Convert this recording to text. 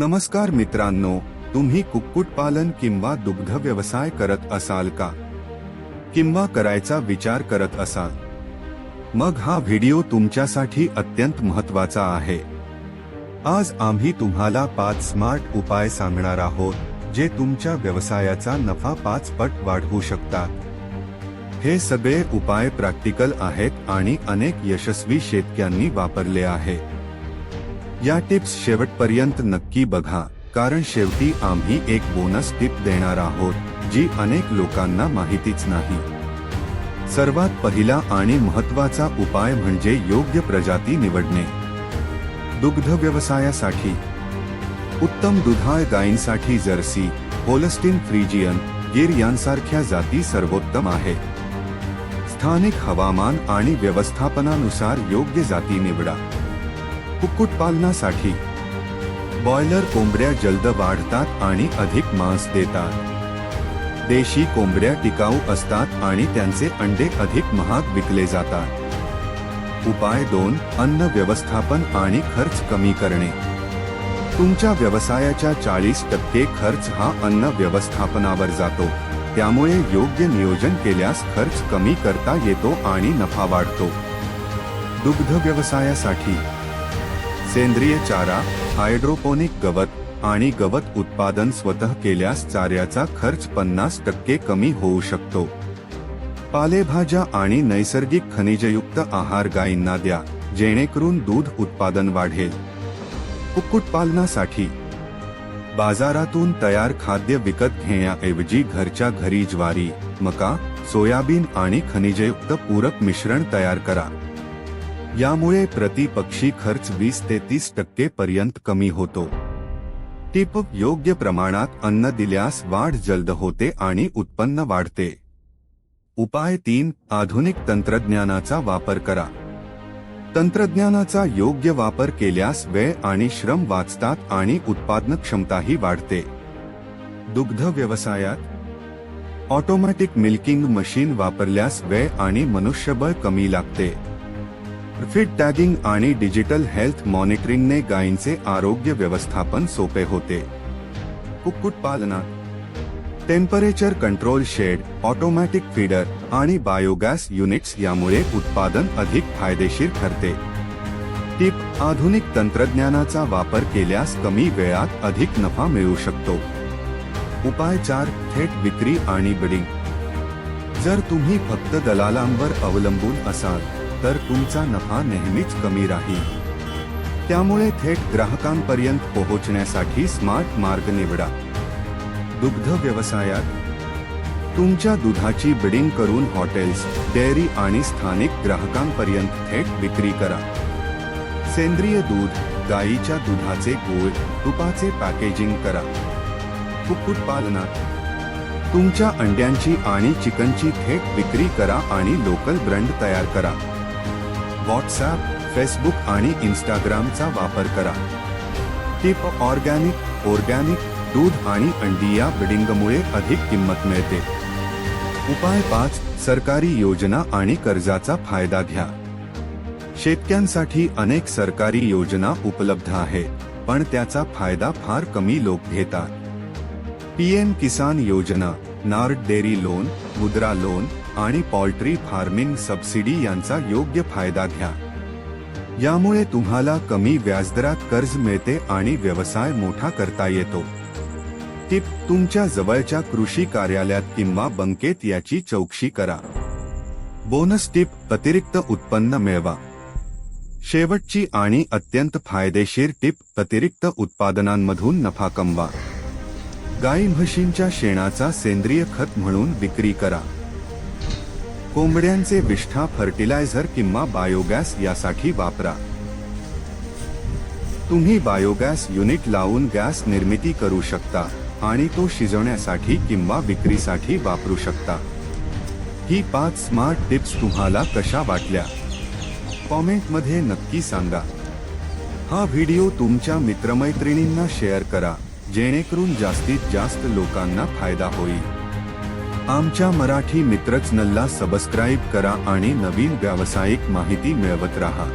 नमस्कार मित्रांनो तुम्ही कुक्कुटपालन किंवा दुग्ध व्यवसाय करत असाल का? किंवा करायचा विचार करत असाल? मग हा व्हिडिओ तुमच्यासाठी अत्यंत महत्त्वाचा आहे. आज आम्ही तुम्हाला पाच स्मार्ट उपाय सांगणार आहोत जे तुमच्या व्यवसायाचा नफा पाच पट वाढवू शकतात. हे सगळे उपाय प्रॅक्टिकल आहेत आणि अनेक यशस्वी शेतकऱ्यांनी वापरले आहे या टिप्स शेवटपर्यंत नक्की बघा कारण शेवटी आम्ही एक बोनस टिप देणार आहोत जी अनेक लोकांना माहितीच नाही. सर्वात पहिला आणि महत्त्वाचा उपाय म्हणजे योग्य प्रजाती निवडणे. दुग्ध व्यवसायासाठी. उत्तम दुधाळ गायींसाठी जर्सी होलस्टीन फ्रिजियन गिर यांसारख्या जाती सर्वोत्तम आहेत स्थानिक हवामान आणि व्यवस्थापनानुसार योग्य जाती निवडा. कुक्कुटपालनासाठी. बॉयलर कोंबड्या जलद वाढतात आणि अधिक मांस देतात. देशी कोंबड्या टिकाऊ असतात आणि त्यांचे अंडे अधिक महाग विकले जातात. उपाय दोन अन्न व्यवस्थापन आणि खर्च कमी करणे. तुमच्या व्यवसायाच्या चाळीस टक्के खर्च हा अन्न व्यवस्थापनावर जातो. त्यामुळे योग्य नियोजन केल्यास खर्च कमी करता येतो आणि नफा वाढतो. दुग्ध व्यवसायासाठी सेंद्रिय चारा हायड्रोपोनिक गवत आणि गवत उत्पादन स्वतः केल्यास चाऱ्याचा खर्च पन्नास टक्के कमी होऊ शकतो. पालेभाज्या आणि नैसर्गिक खनिजयुक्त आहार गायींना द्या जेणेकरून दूध उत्पादन वाढेल. कुक्कुटपालनासाठी. बाजारातून तयार खाद्य विकत घेण्याऐवजी घरच्या घरी ज्वारी मका सोयाबीन आणि खनिजयुक्त पूरक मिश्रण तयार करा. यामुळे प्रतिपक्षी खर्च वीस ते तीस टक्के पर्यंत कमी होतो. टिप योग्य प्रमाणात अन्न दिल्यास वाढ जलद होते आणि उत्पन्न वाढते. उपाय तीन आधुनिक तंत्रज्ञानाचा वापर करा. तंत्रज्ञानाचा योग्य वापर केल्यास वेळ आणि श्रम वाचतात आणि उत्पादन क्षमताही वाढते. दुग्ध व्यवसायात ऑटोमॅटिक मिल्किंग मशीन वापरल्यास वेळ आणि मनुष्यबळ कमी लागते. फिट टॅगिंग आणि डिजिटल हेल्थ मॉनिटरिंगने गायींचे आरोग्य व्यवस्थापन सोपे होते. कुक्कुटपालनात temperature control shed automatic feeder आणि बायोगॅस युनिट्स यामुळे उत्पादन अधिक फायदेशीर ठरते. टिप आधुनिक तंत्रज्ञानाचा वापर केल्यास कमी वेळात अधिक नफा मिळू शकतो. उपाय चार थेट विक्री आणि बिडिंग जर तुम्ही फक्त दलालांवर अवलंबून असाल तर तुमचा नफा नेहमीच कमी राहील. त्यामुळे थेट ग्राहकांपर्यंत पोहोचण्यासाठी स्मार्ट मार्ग निवडा. दुग्ध व्यवसायात. तुमच्या दुधाची बिडिंग करून हॉटेल्स डेअरी आणि स्थानिक ग्राहकांपर्यंत थेट विक्री करा. सेंद्रिय दूध गाईच्या दुधाचे गोळ तुपाचे पॅकेजिंग करा. कुक्कुटपालनात तुमच्या अंड्यांची आणि चिकनची थेट विक्री करा आणि लोकल ब्रँड तयार करा. व्हॉट्सॲप फेसबुक आणि इंस्टाग्रामचा वापर करा. टिप ऑर्गॅनिक ऑर्गॅनिक दूध आणि अंडी या बिडिंगमुळे अधिक किंमत मिळते. उपाय पाच सरकारी योजना आणि कर्जाचा फायदा घ्या. शेतक्यांसाठी अनेक सरकारी योजना उपलब्ध आहेत पण त्याचा फायदा फार कमी लोक घेतात. पीएम किसान योजना नार्ड डेअरी लोन मुद्रा लोन आणि पॉल्ट्री फार्मिंग सबसिडी यांचा योग्य फायदा घ्या. यामुळे तुम्हाला कमी व्याजदरात कर्ज मिळते आणि व्यवसाय मोठा करता येतो. टिप तुमच्या जवळच्या कृषी कार्यालयात किंवा बँकेत याची चौकशी करा. बोनस टिप अतिरिक्त उत्पन्न मिळवा. शेवटची आणि अत्यंत फायदेशीर टिप अतिरिक्त उत्पादनांमधून नफा कमवा. गाई म्हशींच्या शेणाचा सेंद्रिय खत म्हणून विक्री करा. कोंबड्यांचे विष्ठा फर्टिलायझर किंवा बायोगॅस यासाठी वापरा. तुम्ही बायोगॅस युनिट लावून गॅस निर्मिती करू शकता आणि तो शिजवण्यासाठी किंवा विक्रीसाठी वापरू शकता. ही पाच स्मार्ट टिप्स तुम्हाला कशा वाटल्या? कॉमेंटमध्ये नक्की सांगा. हा व्हिडिओ तुमच्या मित्रमैत्रिणींना शेअर करा जेणेकरून जास्तीत जास्त लोकांना फायदा होईल. आमच्या मराठी मित्रच नल्ला सबस्क्राईब करा आणि नवीन व्यावसायिक माहिती मिळवत राहा.